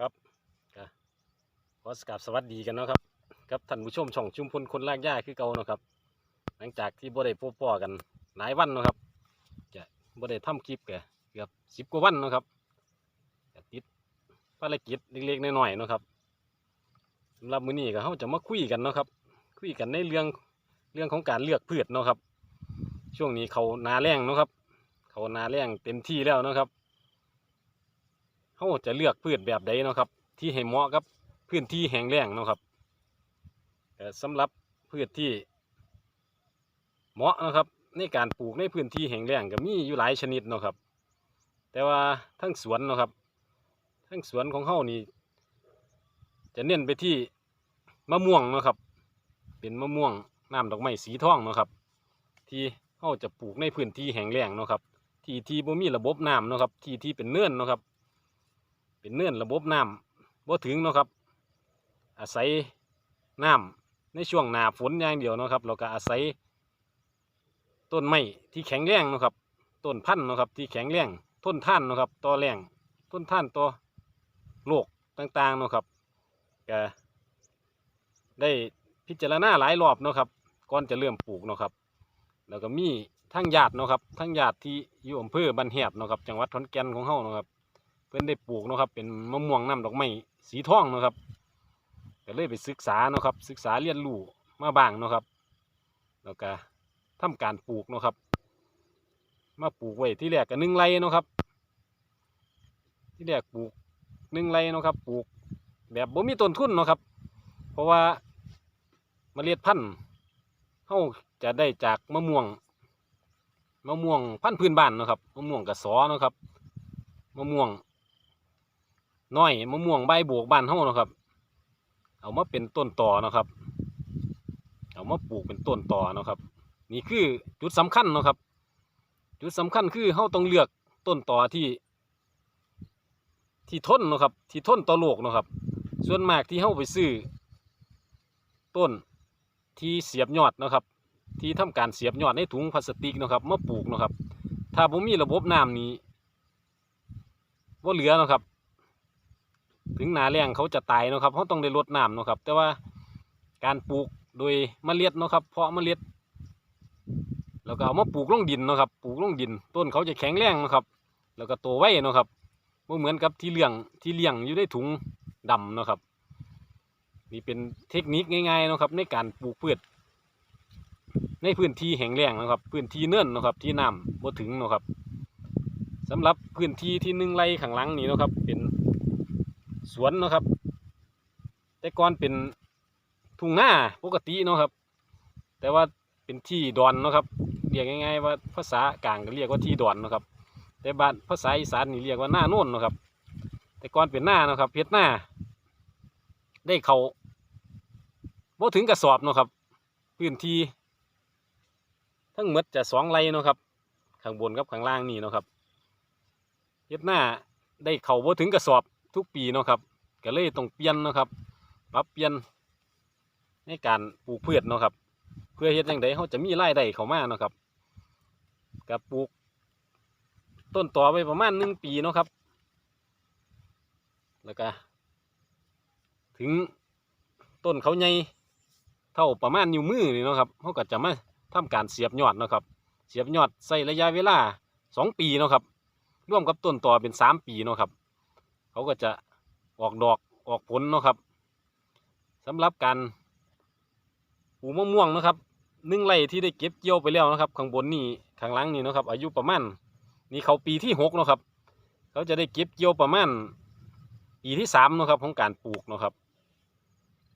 ครับขอสกราบสวัสดีกันเนาะครับกับท่านผู้ชมช่องชุมพลคนลากย่าคือเก่าเนาะครับ หลังจากที่บ่ได้พบพ่อกันหลายวันเนาะครับจะบ่ได้ทำคลิปแกเกือบสิบกว่าวันเนาะครับติดภารกิจเล็กๆน้อยๆเนาะครับสำหรับมื้อนี้ก็เฮาจะมาคุยกันเนาะครับ คุยกันในเรื่องเรื่องของการเลือกพืชเนาะครับ ช่วงนี้เขานาแรงเนาะครับ เขานาแรงเต็มที่แล้วเนาะครับ เขาจะเลือกพืชแบบใดเนาะครับ ที่ให้เหมาะกับพื้นที่แห้งแล้งเนาะครับแต่สำหรับพืชที่เหมาะนะครับ ในการปลูกในพื้นที่แห้งแล้งก็มีอยู่หลายชนิดเนาะครับ แต่ว่าทั้งสวนเนาะครับ ทั้งสวนของเขานี่ จะเน้นไปที่มะม่วงเนาะครับ เป็นมะม่วงน้ำดอกไม้สีทองเนาะครับ ที่เขาจะปลูกในพื้นที่แห้งแล้งเนาะครับ ที่ที่บ่มีระบบน้ำเนาะครับ ที่ที่เป็นเนื่อนเนาะครับ เป็นเนื่อนระบบน้ำบ่ถึงเนาะครับ อาศัยน้ำในช่วงหนาฝนอย่างเดียวเนาะครับเราก็อาศัย ต้นไม้ที่แข็งแรงเนาะครับต้นพันธุ์เนาะครับที่แข็งแรงทนท่านเนาะครับต่อแรงทนท่านต่อโรคต่างๆเนาะครับก็ได้พิจารณาหลายรอบเนาะครับก่อนจะเริ่มปลูกเนาะครับ แล้วก็มีทั้งญาติเนาะครับทั้งญาติที่อยู่อำเภอบันแหบเนาะครับจังหวัดขอนแก่นของเฮาเนาะครับ เพิ่อนได้ปลูกนะครับ เป็นมะม่วงน้ำดอกไม้สีทองนะครับก็เลยไปศึกษานะครับ ศึกษาเรียนรู้มาบ้างนะครับ แล้วก็ทำการปลูกนะครับ มาปลูกไว้ที่แรกก็หนึ่งไร่นะครับ ที่แรกปลูกหนึ่งไร่นะครับ ปลูกแบบบ่มีต้นทุนนะครับ เพราะว่าเมล็ดพันธุ์เฮาจะได้จากมะม่วงมะม่วงพันธุ์พื้นบ้านนะครับมะม่วงกระสอนะครับมะม่วง น้อยมะม่วงใบบวกบ้านเฮาเนาะครับ เอามาเป็นต้นต่อเนาะครับ เอามาปลูกเป็นต้นต่อเนาะครับ นี่คือจุดสำคัญเนาะครับ จุดสำคัญคือเฮาต้องเลือกต้นต่อที่ ที่ทนเนาะครับ ที่ทนต่อโลกเนาะครับ ส่วนมากที่เฮาไปซื้อต้นที่เสียบยอดเนาะครับ ที่ทำการเสียบยอดในถุงพลาสติกเนาะครับมาปลูกเนาะครับ ถ้าบ่มีระบบน้ำนี้บ่าเหลือเนาะครับ ถึงหนาแรงเขาจะตายเนาะครับเขาต้องได้ลดน้ำเนาะครับ แต่ว่าการปลูกโดยเมล็ดเนาะครับ เพาะเมล็ด แล้วก็เอามาปลูกลงดินเนาะครับ ปลูกลงดิน ต้นเขาจะแข็งแรงเนาะครับ แล้วก็โตไวเนาะครับบ่เหมือนกับที่เลี้ยงที่เลี้ยงอยู่ในถุงดำเนาะครับ นี่เป็นเทคนิคง่ายๆเนาะครับ ในการปลูกพืชในพื้นที่แห้งแล้งนะครับ พื้นที่เนื่นนาะครับ ที่น้ำบ่ถึงเนาะครับสำหรับพื้นที่ที่หนึ่งไร่ข้างหลังนี้เนาะครับ เป็น วนเนาะครับ แต่ก่อนเป็นทุ่งนาปกติเนาะครับ แต่ว่าเป็นที่ดอนเนาะครับเรียกง่ายๆว่าภาษากลางก็เรียกว่าที่ดอนเนาะครับ แต่บ้านภาษาอีสานนี่เรียกว่าหน้าโน่นเนาะครับ แต่ก่อนเป็นหน้าเนาะครับเพชรหน้า ได้เขาบ่ถึงกระสอบเนาะครับ พื้นที่ทั้งหมดจะสองไร่เนาะครับ ข้างบนกับข้างล่างนี่เนาะครับเฮ็ดหน้าได้เขาบ่ถึงกระสอบทุกปีเนาะครับ ก็เลยต้องเปลี่ยนนะครับปรับเปลี่ยนในการปลูกพืชเนาะครับ เพื่อเฮ็ดจังไดเขาจะมีรายได้เข้ามาเนาะครับก็ปลูก ต้นต่อไปประมาณหนึ่งปีเนาะครับ แล้วก็ถึงต้นเขาใหญ่เท่าประมาณนิ้วมือนี่เนาะครับเขาก็จะมาทำการเสียบยอดเนาะครับ เสียบยอดใส่ระยะเวลาสองปีเนาะครับร่วมกับต้นต่อเป็นสามปีเนาะครับ เขาก็จะ ออกดอกออกผลเนาะครับสำหรับการปลูกมะม่วงนะครับหนึ่งไร่ที่ได้เก็บเกี่ยวไปแล้วนะครับข้างบนนี่ข้างล่างนี่นะครับ อายุประมาณนี่เขาปีที่หกเนาะครับ เขาจะได้เก็บเกี่ยวประมาณปีที่สามเนาะครับของการปลูกเนาะครับ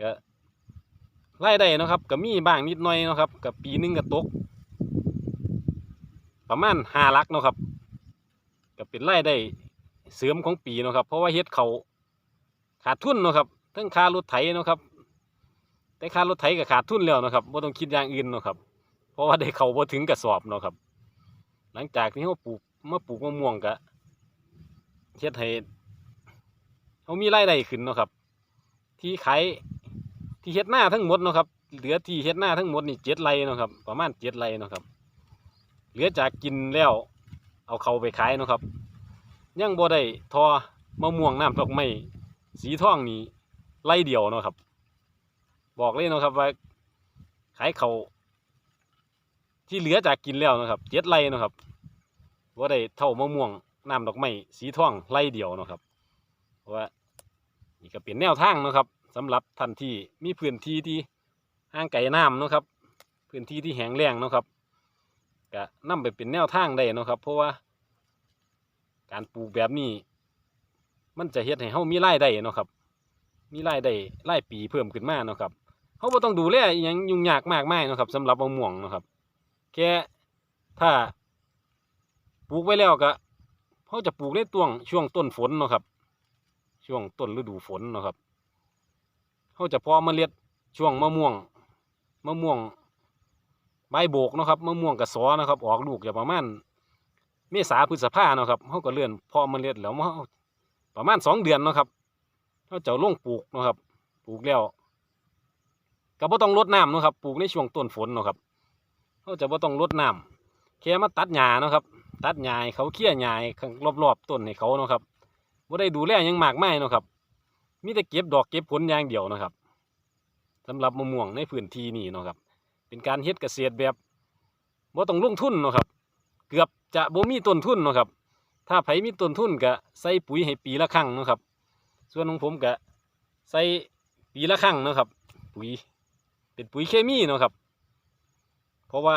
ก็รายได้นะครับก็มีบ้างนิดหน่อยเนาะครับกับปีหนึงก็ตก ประมาณห้าลักเนาะครับก็เป็นรายได้เสริมของปีเนาะครับ เพราะว่าเฮ็ดเขา ขาดทุนเนาะครับทั้งค่ารถไถเนาะครับ แต่ค่ารถไถก็ขาดทุนแล้วเนาะครับบ่ต้องคิดอย่างอื่นเนาะครับ เพราะว่าได้เขาบ่ถึงกระสอบเนาะครับ หลังจากที่เขาปลูกมาปลูกมะม่วงก็เฮ็ดให้เขามีรายได้ขึ้นเนาะครับ ที่ขายที่เฮ็ดหน้าทั้งหมดเนาะครับ เหลือที่เฮ็ดหน้าทั้งหมดนี่เจ็ดไร่เนาะครับ ประมาณเจ็ดไร่เนาะครับ เหลือจากกินแล้วเอาเขาไปขายเนาะครับ ยังบ่ได้ทอมะม่วงน้ำดอกไม้ สีทองนี่ไล่เดียวเนาะครับ บอกเลยเนาะครับว่าขายเขาที่เหลือจากกินแล้วนะครับเจ็ดไร่เนะครับว่าได้เท่ามะม่วงน้ำดอกไม้สีทองไล่เดียวเนะครับเพราะว่านี่ก็เป็นแนวทางเนะครับสำหรับท่านที่มีพื้นที่ที่ห่างไกลน้ำเนะครับ พื้นที่ที่แห้งแล้งเนะครับก็นำไปเป็นแนวทางได้เนะครับ เพราะว่าการปลูกแบบนี้ มันจะเฮ็ดให้เฮามีรายได้เนาะครับ มีรายได้รายปีเพิ่มขึ้นมาเนาะครับเฮาบ่ต้องดูแลอิหยังยุ่งยากมากมายเนาะครับสำหรับมะม่วงเนาะครับ แค่ถ้าปลูกไว้แล้วก็เฮาจะปลูกในต้วงช่วงต้นฝนเนาะครับ ช่วงต้นฤดูฝนเนาะครับเฮาจะพาะเมล็ดช่วงมะม่วงมะม่วงใบโบกเนาะครับมะม่วงกระสอนะครับ ออกลูกจะประมาณเมษาพฤษภาเนาะครับเฮาก็เลื่อนพาเมล็ดแล้วเฮา ประมาณสองเดือนเนะครับเฮาจะเอาลงปลูกเนะครับปลูกแล้วก็บ่ต้องรดน้ำเนะครับปลูกในช่วงต้นฝนเนะครับเฮาจะบ่ต้องรดน้ำแค่มาตัดหญ้านะครับ ตัดหญ้าเขาเคี่ยหญ้าให้ข้างรอบๆต้นให้เขาเนะครับบ่ได้ดูแลยังมากไมายเนะครับมีแต่เก็บดอกเก็บผลอย่างเดียวนะครับสำหรับมะม่วงในพื้นที่นี่เนะครับ เป็นการเฮ็ดเกษตรแบบบ่ต้องลงทุนเนะครับ เกือบจะบ่มีต้นทุนเนะครับ ถ้าไผมีต้นทุนก็ใส่ปุ๋ยให้ปีละครั้งนะครับ ส่วนของผมก็ใส่ปีละครั้งนะครับ ปุ๋ยเป็นปุ๋ยเคมีนะครับ เพราะว่า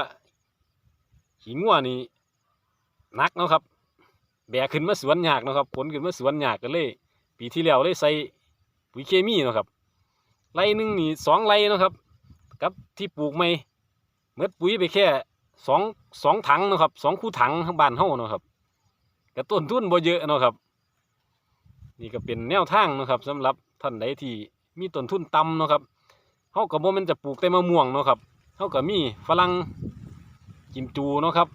ขี้งัวนี่หนักนะครับ แบกขึ้นมาสวนยากนะครับผลขึ้นมาสวนยากก็เลย ปีที่แล้วเลยใส่ปุ๋ยเคมีนะครับไรหนึ่งนี่สองไรนะครับกับที่ปลูกไม่เมื่อปุ๋ยไปแค่สองสองถังนะครับสองคู่ถังทั้งบ้านเฮานะครับ ก็ต้นทุนบ่เยอะเนาะครับ นี่ก็เป็นแนวทางนะครับสำหรับท่านใดที่มีต้นทุนต่ำเนาะครับเฮาก็บ่แม่นจะปลูกแต่มะม่วงเนาะครับเฮาก็มีฝรั่งกิมจูเนาะครับ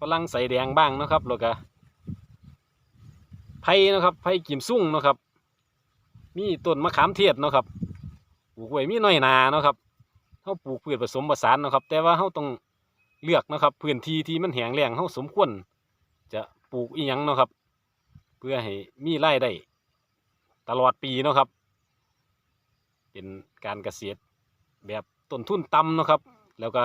ฝรั่งใส่แดงบ้างนะครับแล้วก็ไผ่นะครับไผ่กิมซุ่งนะครับ มีต้นมะขามเทศนะครับปลูกไว้มีน้อยนานะครับเฮาปลูกพืชผสมผสานนะครับ แต่ว่าเฮาต้องเลือกนะครับพื้นที่ที่มันแห้งแล้งเฮาสมควรจะ ปลูกอีหยังเนาะครับ เพื่อให้มีไรายได้ตลอดปีเนาะครับ เป็นการเกษตรแบบต้นทุนต่ำเนาะครับ แล้วก็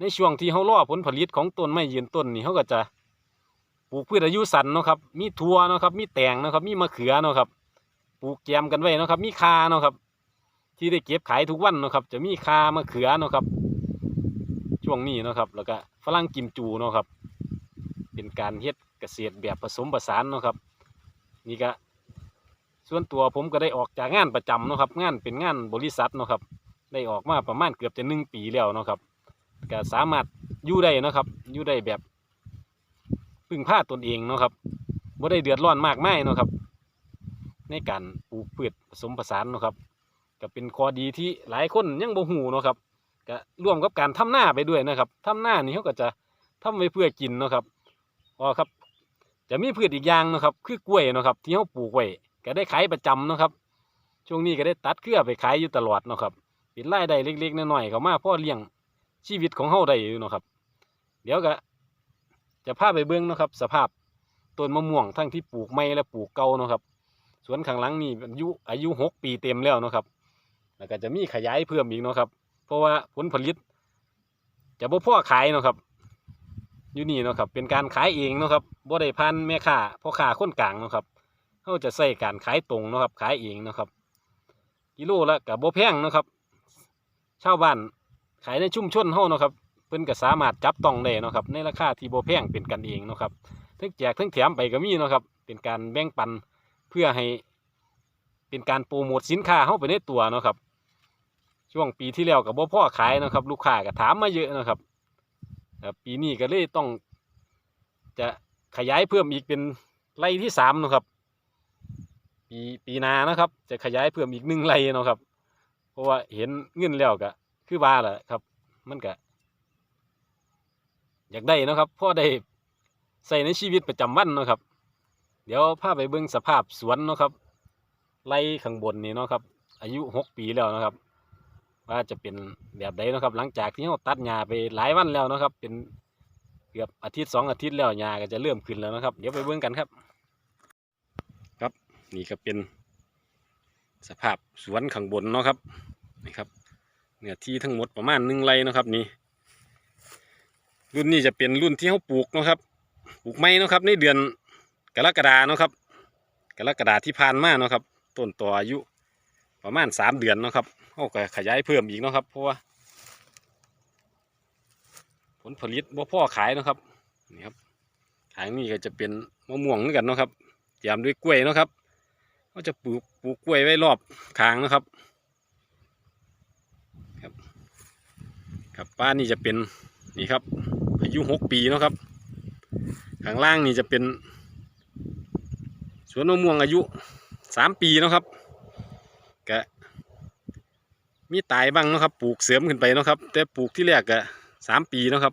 ในช่วงที่เขารอผลผลิตของต้นไม้ยืนต้นนี่เขาก็จะปลูกพืชอายุสั้นเนาะครับ มีถั่วเนาะครับ มีแตงเนาะครับ มีมะเขือเนาะครับ ปลูกแกมกันไว้เนาะครับ มีคาเนาะครับ ที่ได้เก็บขายทุกวันเนาะครับ จะมีคามะเขือเนาะครับ ช่วงนี้เนาะครับ แล้วก็ฝรั่งกิมจูเนาะครับ เป็นการเฮ็ด ษตรแบบผสมผสานเนาะครับ นี่ก็ส่วนตัวผมก็ได้ออกจากงานประจำเนาะครับ งานเป็นงานบริษัทเนาะครับ ได้ออกมาประมาณเกือบจะหนึ่งปีแล้วเนาะครับก็สามารถอยู่ได้เนาะครับอยู่ได้แบบพึ่งพาตนเองเนาะครับบ่ได้เดือดร้อนมากไมายเนาะครับ ในการปลูกพืชผสมผสานเนาะครับก็เป็นข้อดีที่หลายคนยังบ่ฮู้เนาะครับก็ร่วมกับการทำหน้าไปด้วยนะครับทำหน้านี่เขาก็จะทำไว้เพื่อกินเนาะครับอ๋อครับ จะมีพืชอีกอย่างนะครับ คือกล้วยนะครับที่เขาปลูกไว้ก็ได้ขายประจำนะครับ ช่วงนี้ก็ได้ตัดเครือไปขายอยู่ตลอดนะครับเป็นรายได้เล็กๆน้อยๆเขามาพ่อเลี้ยงชีวิตของเฮาได้อยู่นะครับ เดี๋ยวก็จะพาไปเบิ่งนะครับ สภาพต้นมะม่วงทั้งที่ปลูกใหม่และปลูกเก่าเนาะครับ สวนข้างหลังนี่อายุอายุหกปีเต็มแล้วนะครับ แล้วก็จะมีขยายเพิ่มอีกนะครับ เพราะว่าผลผลิต จะบ่พ่อขายเนาะครับ อยู่นี่เนาะครับเป็นการขายเองเนาะครับบ่ได้พันแม่ค้าพ่อค้าคนกลางเนาะครับเขาจะใส่การขายตรงเนาะครับขายเองเนาะครับกิโลละกับบ่แพงเนาะครับชาวบ้านขายในชุมชนเฮาเนาะครับเพิ่นก็สามารถจับต้องได้เนาะครับในราคาที่บ่แพงเป็นกันเองเนาะครับทั้งแจกทั้งแถมไปก็มีเนาะครับเป็นการแบ่งปันเพื่อให้ เป็นการโปรโมทสินค้าเฮาไปในตัวเนาะครับช่วงปีที่แล้วก็บ่พ่อขายเนาะครับลูกค้าก็ถามมาเยอะเนาะครับ ครับปีนี้ก็เลยต้อง จะขยายเพิ่มอีกเป็นไร่ที่สามนะครับ ปีปีนานะครับ จะขยายเพิ่มอีกหนึ่งไร่เนาะครับ เพราะว่าเห็นเงินแล้วก็คือว่าแหละครับ มันก็อยากได้นะครับพ่อได้ใส่ในชีวิตประจำวันนะครับ เดี๋ยวพาไปเบิ่งสภาพสวนนะครับไร่ข้างบนนี่เนาะครับ อายุหกปีแล้วนะครับ ว่าจะเป็นแบบใดนะครับ หลังจากที่เราตัดหญ้าไปหลายวันแล้วนะครับ เป็นเกือบอาทิตย์สองอาทิตย์แล้วหญ้าก็จะเริ่มขึ้นแล้วนะครับ เดี๋ยวไปเบิ่งกันครับ ครับนี่ก็เป็นสภาพสวนข้างบนเนาะครับนี่ครับเนื้อที่ทั้งหมดประมาณหนึ่งไร่นะครับนี่รุ่นนี้จะเป็นรุ่นที่เขาปลูกเนาะครับ ปลูกไม้นาะครับ ในเดือนกรกฎาเนาะครับกรกฎาที่ผ่านมาเนาะครับต้นต่ออายุ ประมาณสามเดือนนะครับเขาก็ขยายเพิ่มอีกนะครับ เพราะว่า ผลผลิตบ่พ่อขายนะครับนี่ครับทางนี้ก็จะเป็นมะม่วงเหมือนกันนะครับเตรียมด้วยกล้วยนะครับก็จะปลูกปลูกกล้วยไว้รอบคางนะครับ ครับ ครับป้านนี่จะเป็นนี่ครับอายุหกปีนะครับข้างล่างนี่จะเป็นสวนมะม่วงอายุสามปีนะครับ กะมีตายบ้างนะครับ ปลูกเสริมขึ้นไปนะครับ แต่ปลูกที่แรกกะสามปีนะครับ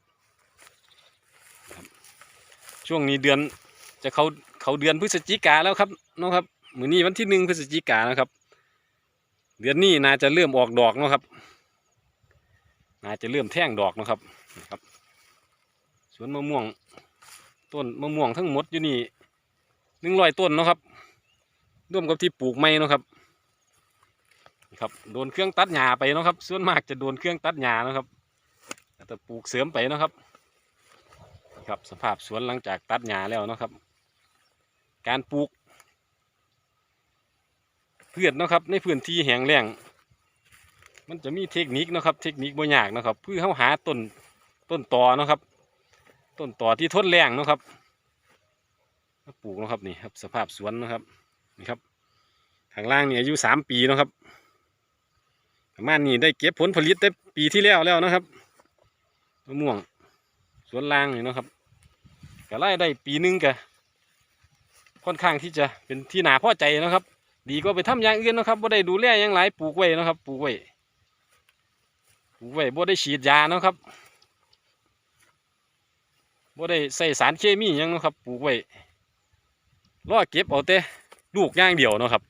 ช่วงนี้เดือนจะเขาเขาเดือนพฤศจิกาแล้วครับนะครับมือนี้วันที่หนึ่งพฤศจิกานะครับ เดือนนี้น่าจะเริ่มออกดอกนะครับน่าจะเริ่มแท่งดอกนะครับครับสวนมะม่วง ต้นมะม่วงทั้งหมดอยู่นี่หนึ่งร้อยต้นนะครับร่วมกับที่ปลูกไม้นะครับ นี่ครับโดนเครื่องตัดหญ้าไปนะครับ ส่วนมากจะโดนเครื่องตัดหญ้านะครับแต่ปลูกเสริมไปนะครับครับสภาพสวนหลังจากตัดหญ้าแล้วนะครับ การปลูกพืชเนาะครับ ในพื้นที่แห้งแล้งมันจะมีเทคนิคนะครับ เทคนิคบ่ยากนะครับเพื่อเข้าหาต้นต้นตอนะครับ ต้นตอที่ทนแรงนะครับปลูกนะครับนี่ครับ สภาพสวนนะครับนี่ครับทางล่างนี่อายุสามปีนะครับ ประมาณนี้ได้เก็บผลผลิตได้ปีที่แล้วแล้วนะครับมะม่วงสวนล่างนี่นะครับก็ไล่ได้ปีหนึงกะค่อนข้างที่จะเป็นที่หนาพอใจนะครับ ดีกว่าไปทำอย่างอื่นนะครับบ่ได้ดูแลอย่างไรปลูกไว้นะครับ ปลูกไว้ปลูกไว้บ่ได้ฉีดยานะครับบ่ได้ใส่สารเคมีหยังนะครับ ปลูกไว้รอเก็บเอาแต่ลูกย่างเดียวนะครับ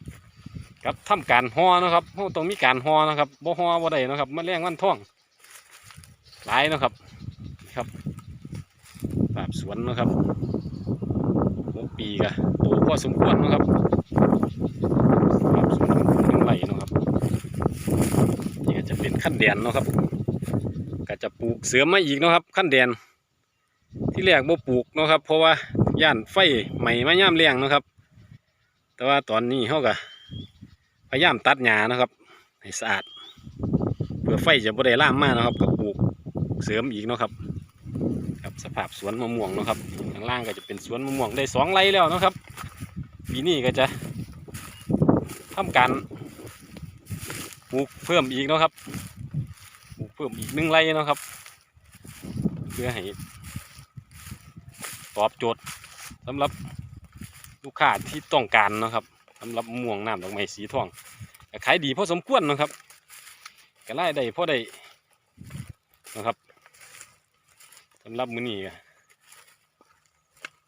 ครับทำการห่อนะครับเราต้องมีการห่อนะครับบ่ห่อบ่ได้นะครับแมลงวันท่องหลายนะครับครับปราบสวนนะครับหกปีกะโตพอสมควรนะครับปราบสวนหนึ่งไร่นะครับนี่ก็จะเป็นขั้นแดนนะครับ ก็จะปลูกเสริมมาอีกนะครับขั้นแดนที่แรกบ่ปลูกนะครับ เพราะว่าย่านไฟใหม่มาย่ามแรงนะครับ แต่ว่าตอนนี้เขาก็ พยายามตัดหญ้านะครับ ให้สะอาด เพื่อไฟจะบ่ได้ล่ามมากนะครับก็ปลูกเสริมอีกนะครับครับสภาพสวนมะม่วงนะครับข้างล่างก็จะเป็นสวนมะม่วงได้สองไร่แล้วนะครับปีนี้ก็จะทำการปลูกเพิ่มอีกนะครับปลูกเพิ่มอีกหนึ่งไร่นะครับ เพื่อให้ตอบโจทย์สำหรับลูกค้าที่ต้องการนะครับ สำหรับม่วงน้ำดอกไม้สีทองขายดีพอสมควรนะครับก็ไล่ได้พอได้นะครับสำหรับมื้อนี้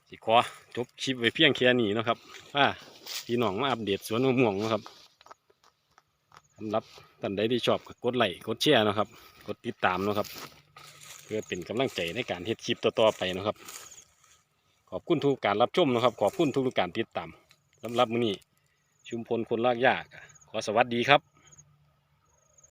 สิขอจบคลิปไว้เพียงแค่นี้นะครับว่าพี่น้องมาอัปเดตสวนม่วงนะครับสำหรับท่านใดที่ชอบกดไลค์กดแชร์นะครับ กดติดตามนะครับ เพื่อเป็นกำลังใจในการเฮ็ดคลิปต่อๆไปนะครับ ขอบคุณทุกการรับชมนะครับ ขอบคุณทุกการติดตามสำหรับมื้อนี้ ชุมพลคนลากยาก ขอสวัสดีครับ